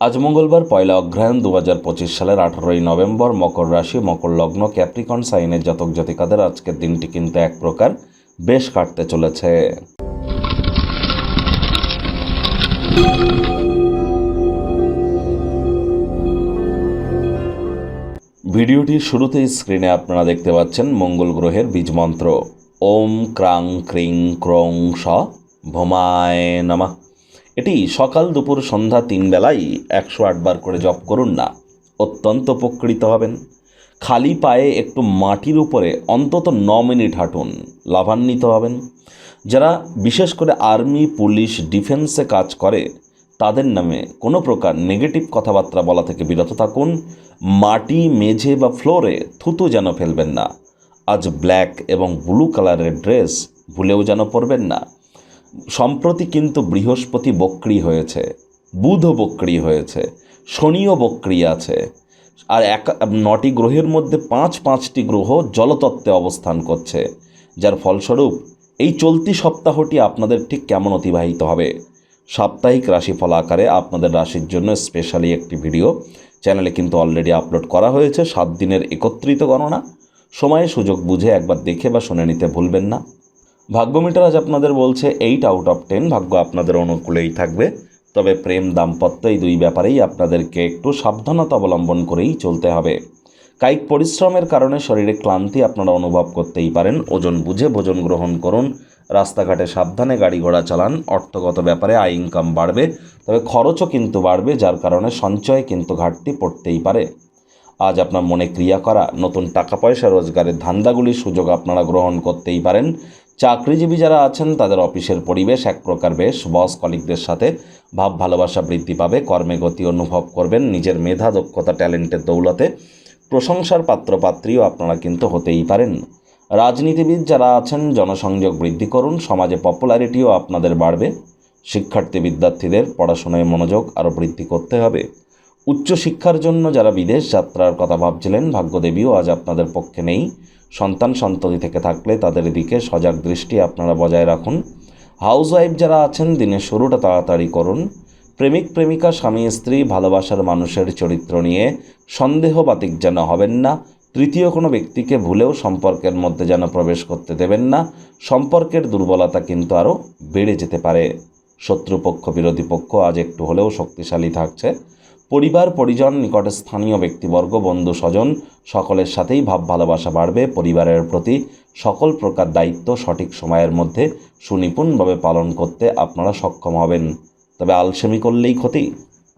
আজ মঙ্গলবার পয়লা অগ্রহায়ণ দু হাজার পঁচিশ সালের আঠারোই নভেম্বর মকর রাশি, মকর লগ্ন, ক্যাপ্রিকন, সাইনের জাতক জাতিকাদের আজকের দিনটি কিন্তু এক প্রকার বেশ কাটতে চলেছে। ভিডিওটির শুরুতেই স্ক্রিনে আপনারা দেখতে পাচ্ছেন মঙ্গল গ্রহের বীজ মন্ত্র। ওম ক্রাং ক্রিং ক্রং স ভোমায় নমঃ। এটি সকাল দুপুর সন্ধ্যা তিন বেলাই একশো আটবার করে জপ করুন না। অত্যন্ত উপকৃত হবেন। খালি পায়ে একটু মাটির উপরে অন্তত ন মিনিট হাঁটুন। লাভান্বিত হবেন। যারা বিশেষ করে আর্মি, পুলিশ, ডিফেন্সে কাজ করে, তাদের নামে কোনো প্রকার নেগেটিভ কথাবার্তা বলা থেকে বিরত থাকুন। মাটি, মেঝে বা ফ্লোরে থুতু যেন ফেলবেন না। আজ ব্ল্যাক এবং ব্লু কালারের ড্রেস ভুলেও যেন পরবেন না। সম্প্রতি কিন্তু বৃহস্পতি বক্রি হয়েছে বুধও বক্রি হয়েছে, শনিও বক্রি আছে। আর এক, নটি গ্রহের মধ্যে পাঁচ, পাঁচটি গ্রহ জলতত্ত্বে অবস্থান করছে, যার ফলস্বরূপ এই চলতি সপ্তাহটি আপনাদের ঠিক কেমন অতিবাহিত হবে? সাপ্তাহিক রাশিফল আকারে আপনাদের রাশির জন্য স্পেশালি একটি ভিডিও চ্যানেলে কিন্তু অলরেডি আপলোড করা হয়েছে, সাত দিনের একত্রিত গণনা। সময়ে সুযোগ বুঝে একবার দেখে বা শুনে নিতে ভুলবেন না। ভাগ্য মিটার আজ আপনাদের বলছে এইট আউট অফ টেন ভাগ্য আপনাদের অনুকূলেই থাকবে। তবে প্রেম দাম্পত্য এই দুই ব্যাপারেই আপনাদেরকে একটু সাবধানতা অবলম্বন করেই চলতে হবে। কায়িক পরিশ্রমের কারণে শরীরে ক্লান্তি আপনারা অনুভব করতেই পারেন। ওজন বুঝে ভোজন গ্রহণ করুন। রাস্তাঘাটে সাবধানে গাড়ি ঘোড়া চালান। অর্থগত ব্যাপারে আয় ইনকাম বাড়বে। তবে খরচও কিন্তু বাড়বে, যার কারণে সঞ্চয় কিন্তু ঘাটতি পড়তেই পারে। আজ আপনার মনে ক্রিয়া করা, নতুন টাকা পয়সা রোজগারের ধান্দাগুলির সুযোগ আপনারা গ্রহণ করতেই পারেন। চাকরিজীবী যারা আছেন, তাদের অফিসের পরিবেশ এক প্রকার বেশ। বস কলিকদের সাথে ভাব ভালোবাসা বৃদ্ধি পাবে, কর্মে গতি অনুভব করবেন, নিজের মেধা, দক্ষতা, ট্যালেন্টের দৌলতে প্রশংসার পাত্রপাত্রীও আপনারা কিন্তু হতেই পারেন। রাজনীতিবিদ যারা আছেন, জনসংযোগ বৃদ্ধি করুন, সমাজে পপুলারিটিও আপনাদের বাড়বে। শিক্ষার্থী, বিদ্যার্থীদের পড়াশোনায় মনোযোগ আরও বৃদ্ধি করতে হবে। উচ্চশিক্ষার জন্য যারা বিদেশ যাত্রার কথা ভাবছিলেন, ভাগ্যদেবীও আজ আপনাদের পক্ষে নেই। সন্তান সন্ততি থেকে থাকলে তাদের দিকে সজাগ দৃষ্টি আপনারা বজায় রাখুন। হাউস ওয়াইফ যারা আছেন, দিনের শুরুটা তাড়াতাড়ি করুন। প্রেমিক, প্রেমিকা, স্বামী, স্ত্রী, ভালোবাসার মানুষের চরিত্র নিয়ে সন্দেহবাতিক যেন হবেন না। তৃতীয় কোনো ব্যক্তিকে ভুলেও সম্পর্কের মধ্যে যেন প্রবেশ করতে দেবেন না। সম্পর্কের দুর্বলতা কিন্তু আরও বেড়ে যেতে পারে। শত্রুপক্ষ, বিরোধী পক্ষ আজ একটু হলেও শক্তিশালী থাকছে। পরিবার, পরিজন, নিকট স্থানীয় ব্যক্তিবর্গ, বন্ধু, স্বজন, সকলের সাথেই ভাব ভালোবাসা বাড়বে। পরিবারের প্রতি সকল প্রকার দায়িত্ব সঠিক সময়ের মধ্যে সুনিপুণভাবে পালন করতে আপনারা সক্ষম হবেন। তবে আলসেমি করলেই ক্ষতি।